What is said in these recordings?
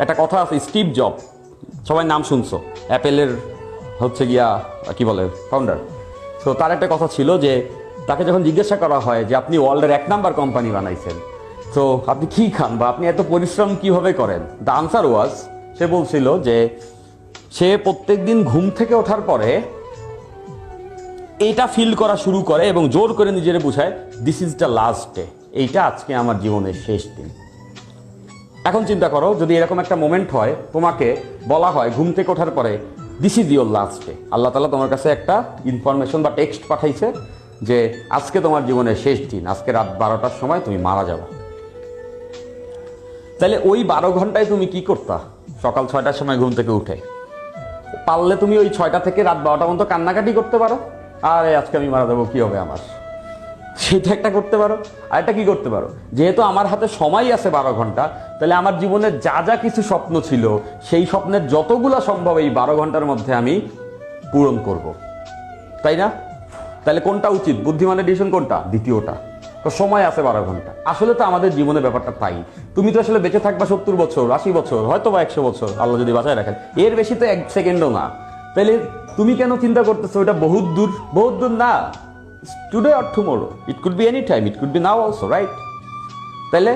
একটা কথা আছে, স্টিভ জব। সবাই নাম শুনছো। অ্যাপেলের হচ্ছে গিয়া, কি বলে ফাউন্ডার তো তার একটা কথা ছিল যে, তাকে যখন জিজ্ঞাসা করা হয় যে, আপনি ওয়ার্ল্ডের এক নাম্বার কোম্পানি বানাইছেন, তো আপনি কি খান বা আপনি এত পরিশ্রম কীভাবে করেন? দ্য আনসার ওয়াজ সে বলছিল যে, সে প্রত্যেকদিন ঘুম থেকে ওঠার পরে এইটা ফিল করা শুরু করে এবং জোর করে নিজের বুঝায় this is the last day এইটা আজকে আমার জীবনের শেষ দিন। এখন চিন্তা করো, যদি এরকম একটা মোমেন্ট হয়, তোমাকে বলা হয় ঘুম থেকে ওঠার পরে this is your last day আল্লাহ তালা তোমার কাছে একটা ইনফরমেশন বা টেক্সট পাঠাইছে যে, আজকে তোমার জীবনের শেষ দিন, আজকে রাত বারোটার সময় তুমি মারা যাবে। তাহলে ওই বারো ঘন্টায় তুমি কি করতা? সকাল ছয়টার সময় ঘুম থেকে উঠে। পারলে তুমি ওই ছয়টা থেকে রাত বারোটা পর্যন্ত কান্নাকাটি করতে পারো। আরে, আজকে আমি মারা যাব, কি হবে আমার? সেটা একটা করতে পারো, আর একটা কি করতে পারো? যেহেতু আমার হাতে সময় আছে বারো ঘণ্টা, তাহলে আমার জীবনে যা যা কিছু স্বপ্ন ছিল, সেই স্বপ্নের যতগুলা সম্ভব এই বারো ঘণ্টার মধ্যে আমি পূরণ করব। তাই না? তাহলে কোনটা উচিত? বুদ্ধিমানের ডিসিশন কোনটা? দ্বিতীয়টা। তো সময় আছে বারো ঘণ্টা। আসলে তো আমাদের জীবনে ব্যাপারটা তাই। তুমি তো আসলে বেঁচে থাকবা সত্তর বছর, আশি বছর, হয়তো বা একশো বছর, আল্লাহ যদি বাঁচায় রাখেন। এর বেশি তো এক সেকেন্ডও না। তাহলে তুমি কেন চিন্তা করতেছো? এটা বহুত দূর বহুত দূর না। Today or tomorrow it could be any time it could be now also right তাইলে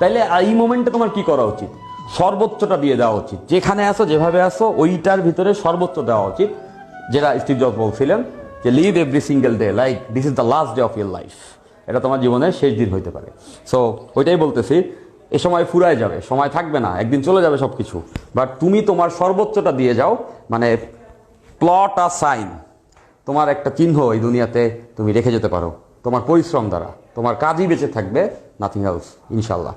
তাইলে এই মোমেন্টে তোমার কি করা উচিত? সর্বোচ্চটা দিয়ে দেওয়া উচিত। যেখানে আসো যেভাবে আসো ওইটার ভিতরে সর্বোচ্চ দেওয়া উচিত। যেটা স্টিভ জব বলছিলেন যে live every single day like this is the last day of your life এটা তোমার জীবনের শেষ দিন হইতে পারে। সো ওইটাই বলতেছি। এ সময় ফুরায় যাবে, সময় থাকবে না, একদিন চলে যাবে সব কিছু বাট তুমি তোমার সর্বোচ্চটা দিয়ে যাও মানে প্লট আর সাইন তোমার একটা চিহ্ন এই দুনিয়াতে তুমি রেখে যেতে পারো। তোমার পরিশ্রম দ্বারা। তোমার কাজই বেঁচে থাকবে নাথিং এলস ইনশাল্লাহ